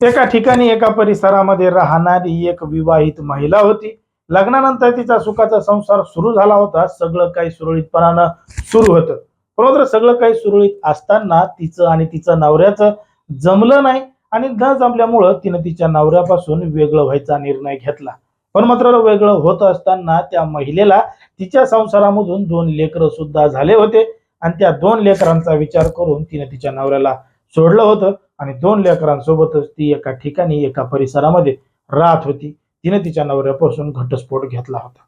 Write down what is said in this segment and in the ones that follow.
एका ठिकाणी एका परिसरामध्ये राहणारी एक विवाहित महिला होती. लग्नानंतर तिचा सुखाचा संसार सुरू झाला होता. सगळं काही सुरळीतपणानं सुरू होतं. पण मात्र सगळं काही सुरळीत असताना तिचं आणि तिचं नवऱ्याचं जमलं नाही आणि न जमल्यामुळं तिनं तिच्या नवऱ्यापासून वेगळं व्हायचा निर्णय घेतला. पण मात्र वेगळं होत असताना त्या महिलेला तिच्या संसारामधून दोन लेकरं सुद्धा झाले होते. आणि त्या दोन लेकरांचा विचार करून तिने तिच्या नवऱ्याला सोडलं होतं. आणि दोन लेकरांसोबतच ती एका ठिकाणी एका परिसरामध्ये राहत होती. तिने तिच्या नवऱ्यापासून घटस्फोट घेतला होता.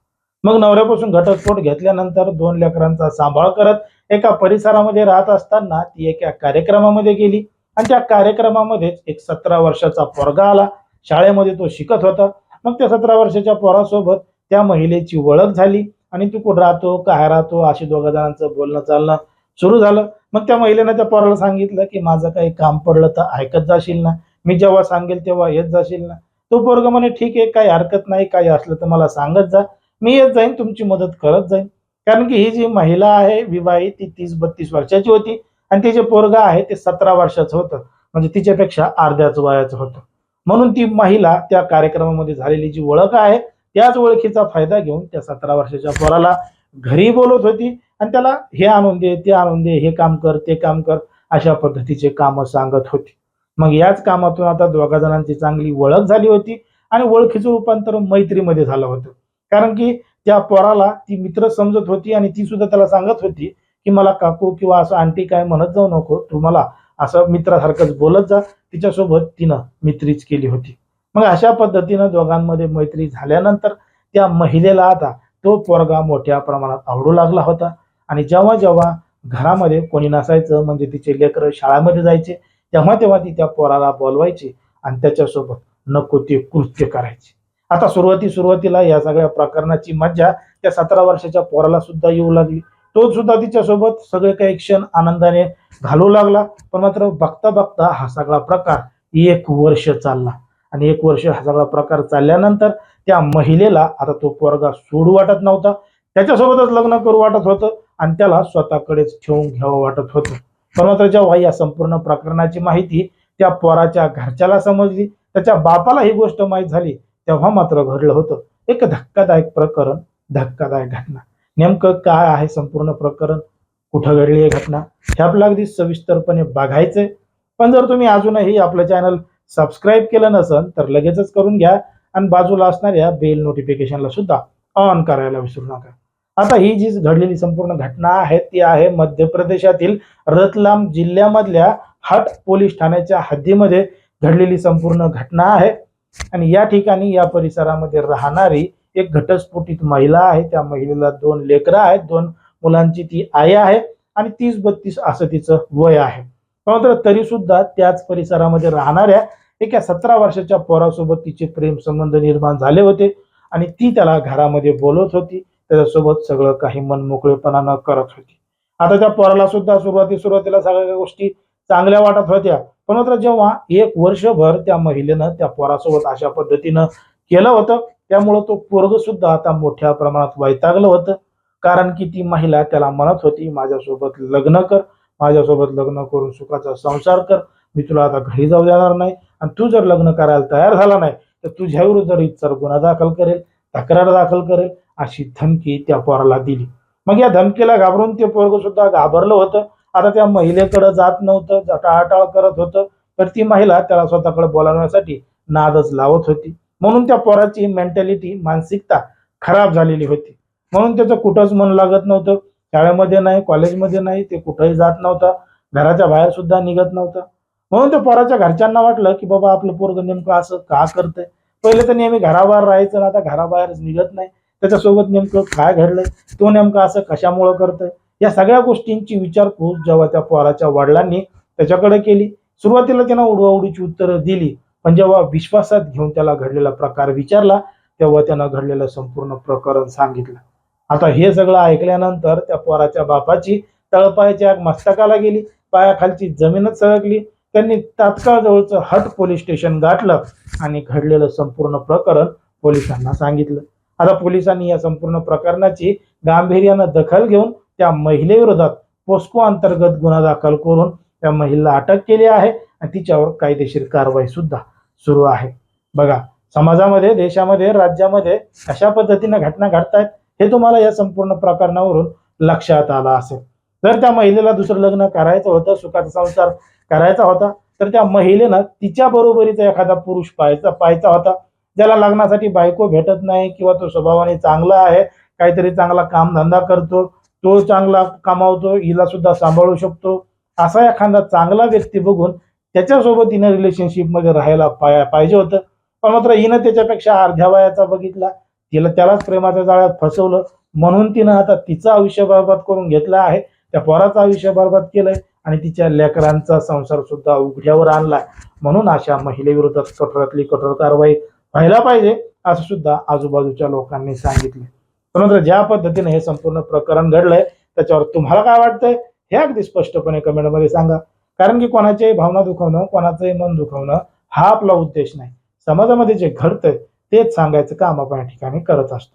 मग नवऱ्यापासून घटस्फोट घेतल्यानंतर दोन लेकरांचा सांभाळ करत एका परिसरामध्ये राहत असताना ती एका कार्यक्रमामध्ये गेली. आणि त्या कार्यक्रमामध्येच एक सतरा वर्षाचा पोरगा आला. शाळेमध्ये तो शिकत होता. मग त्या सतरा वर्षाच्या पोरासोबत त्या महिलेची ओळख झाली. आणि तू कुठं राहतो काय राहतो अशी दोघा जणांचं बोलणं चालणं सुरू झालं. मग त्या महिलेनं त्या पोराला सांगितलं की माझं काही काम पडलं तर ऐकत जाशील ना. मी जेव्हा सांगेल तेव्हा येत जाशील ना. तो पोरग म्हणे ठीक आहे काही हरकत नाही काही असलं तर मला सांगत जा. मी येत जाईन तुमची मदत करत जाईन. कारण की ही जी महिला आहे विवाहित ती तीस बत्तीस वर्षाची होती. आणि तिचे पोरग आहे ते सतरा वर्षाचं होतं. म्हणजे तिच्यापेक्षा अर्ध्याच वयाचं होतं. म्हणून ती महिला त्या कार्यक्रमामध्ये झालेली जी ओळख आहे त्याच ओळखीचा फायदा घेऊन त्या सतरा वर्षाच्या पोराला घरी बोलत होती. आणि त्याला हे आणून दे ते आणून दे हे काम कर ते काम कर अशा पद्धतीचे कामं सांगत होती. मग याच कामातून आता दोघा जणांची चांगली ओळख झाली होती आणि ओळखीचं रूपांतर मैत्रीमध्ये झालं होतं. कारण की त्या पोराला ती मित्र समजत होती आणि ती सुद्धा त्याला सांगत होती की मला काकू किंवा असं आंटी काय म्हणत जाऊ नको तू मला असं मित्रासारखंच बोलत जा. तिच्यासोबत तिनं मित्रीच केली होती. मग अशा पद्धतीनं दोघांमध्ये मैत्री झाल्यानंतर त्या महिलेला आता तो पोरगा मोठ्या प्रमाणात आवडू लागला होता. आणि जेव्हा जेव्हा घरामध्ये कोणी नसायचं म्हणजे तिचे लेकरं शाळेमध्ये जायचे तेव्हा तेव्हा ती त्या पोराला बोलवायची आणि त्याच्यासोबत नको ते कृत्य करायचे. आता सुरुवाती सुरुवातीला या सगळ्या प्रकरणाची मज्जा त्या सतरा वर्षाच्या पोराला सुद्धा येऊ लागली. तो सुद्धा तिच्यासोबत सगळे काही क्षण आनंदाने घालू लागला पण मात्र बघता बघता हा सगळा प्रकार एक वर्ष चालला. आणि एक वर्ष हा सगळा प्रकार चालल्यानंतर त्या महिलेला आता तो पोरगा सोडू वाटत नव्हता. त्याच्यासोबतच लग्न करू वाटत होतं आणि त्याला स्वतःकडेच ठेवून घ्यावं वाटत होतं. पण मात्र जेव्हा या संपूर्ण प्रकरणाची माहिती त्या पोराच्या घरच्याला समजली त्याच्या बापाला ही गोष्ट माहीत झाली तेव्हा मात्र घडलं होतं. एक धक्कादायक प्रकरण धक्कादायक घटना. नेमकं काय आहे संपूर्ण प्रकरण? कुठं घडली आहे घटना? हे आपल्याला अगदी सविस्तरपणे बघायचंय. पण जर तुम्ही अजूनही आपलं चॅनल सबस्क्राईब केलं नसेल तर लगेचच करून घ्या आणि बाजूला असणाऱ्या बेल नोटिफिकेशनला सुद्धा ऑन करायला विसरू नका. आता ही जी घडलेली संपूर्ण घटना आहे ती आहे मध्य प्रदेशातील रतलाम जिल्ह्यामधल्या हट पोलीस ठाण्याच्या हद्दीमध्ये घडलेली संपूर्ण घटना आहे. आणि या ठिकाणी या परिसरामध्ये राहणारी एक घटस्फोटित महिला आहे. त्या महिलेला दोन लेकरं आहेत. दोन मुलांची ती आई आहे आणि तीस बत्तीस असं तिचं वय आहे. मात्र तरी सुद्धा त्याच परिसरामध्ये राहणाऱ्या एका सतरा वर्षाच्या पोरासोबत तिचे प्रेम संबंध निर्माण झाले होते. आणि ती त्याला घरामध्ये बोलत होती. त्याच्यासोबत सगळं काही मनमोकळेपणानं करत होती. आता त्या पोराला सुद्धा सुरुवाती सुरुवातीला सगळ्या गोष्टी चांगल्या वाटत होत्या. पण मात्र जेव्हा एक वर्षभर त्या महिलेनं त्या पोरासोबत अशा पद्धतीनं केलं होतं त्यामुळं तो पोरग सुद्धा आता मोठ्या प्रमाणात वैतागलं होतं. कारण की ती महिला त्याला म्हणत होती माझ्यासोबत लग्न कर माझ्यासोबत लग्न करून सुखाचा संसार कर. मी तुला आता घरी जाऊ देणार नाही आणि तू जर लग्न करायला तयार झाला नाही तर तुझ्याविरुद्ध रीतसर गुन्हा दाखल करेल तक्रार दाखल करेल अशी धमकी त्या पोराला दिली. मग या धमकीला घाबरून ते पोरग सुद्धा घाबरलं होतं. आता त्या महिलेकडे जात नव्हतं टाळाटाळ करत होतं. तर ती महिला त्याला स्वतःकडे बोलावण्यासाठी नादच लावत होती. म्हणून त्या पोराची मेंटॅलिटी मानसिकता खराब झालेली होती. म्हणून त्याचं कुठंच मन लागत नव्हतं. शाळेमध्ये नाही कॉलेजमध्ये नाही ते कुठंही जात नव्हता. घराच्या बाहेर सुद्धा निघत नव्हता. म्हणून त्या पोराच्या घरच्यांना वाटलं की बाबा आपलं पोरग नेमकं असं का करतंय? पहिले तर नेहमी घराबाहेर राहायचं ना आता घराबाहेरच निघत नाही. त्याच्यासोबत नेमकं काय घडलंय? तो नेमकं असं कशामुळं करतोय? या सगळ्या गोष्टींची विचारपूस जेव्हा त्या पोराच्या वडिलांनी त्याच्याकडे केली. सुरुवातीला त्यांना उडवाउडीची उत्तरं दिली. पण जेव्हा विश्वासात घेऊन त्याला घडलेला प्रकार विचारला तेव्हा त्यानं घडलेलं संपूर्ण प्रकरण सांगितलं. आता हे सगळं ऐकल्यानंतर त्या पोराच्या बापाची तळपायाच्या मस्तकाला गेली. पायाखालची जमीनच सरकली त्यांनी तात्काळ जवळचं हट पोलीस स्टेशन गाठलं आणि घडलेलं संपूर्ण प्रकरण पोलिसांना सांगितलं. आता पोलिसांनी या संपूर्ण प्रकरणाची गांभीर्यानं दखल घेऊन त्या महिलेविरोधात पोस्को अंतर्गत गुन्हा दाखल करून त्या महिलेला अटक केली आहे आणि तिच्यावर कायदेशीर कारवाई सुद्धा सुरू आहे. बघा समाजामध्ये देशामध्ये राज्यामध्ये अशा पद्धतीनं घटना घडतायत हे तुम्हाला या संपूर्ण प्रकरणावरून लक्षात आलं असेल. जर त्या महिलेला दुसरं लग्न करायचं होतं सुखाचा संसार करायचा होता तर त्या महिलेनं तिच्या बरोबरीचा एखादा पुरुष पाहायचा पाहायचा होता ज्याला लग्नासाठी बायको भेटत नाही किंवा तो स्वभावाने चांगला आहे काहीतरी चांगला कामधंदा करतो तो चांगला कमावतो हिला सुद्धा सांभाळू शकतो असा एखादा चांगला व्यक्ती बघून त्याच्यासोबत हिनं रिलेशनशिपमध्ये राहायला पाया पाहिजे होतं. पण मात्र हिनं त्याच्यापेक्षा अर्ध्या वयाचा बघितला तिला त्यालाच प्रेमाच्या जाळ्यात फसवलं म्हणून तिनं आता तिचं आयुष्य बाबत करून घेतलं आहे. त्या पोराचं आयुष्य बरबाद केलंय आणि तिच्या लेकरांचा संसार सुद्धा उघड्यावर आणलाय. म्हणून अशा महिलेविरोधात कठोरातली कठोर कारवाई व्हायला पाहिजे असं सुद्धा आजूबाजूच्या लोकांनी सांगितले परंतु ज्या पद्धतीने हे संपूर्ण प्रकरण घडलंय त्याच्यावर तुम्हाला काय वाटतंय? हे अगदी स्पष्टपणे कमेंटमध्ये सांगा. कारण की कोणाच्याही भावना दुखवणं कोणाचंही मन दुखवणं हा आपला उद्देश नाही. समाजामध्ये जे घडतंय तेच सांगायचं काम आपण या ठिकाणी करत असतो.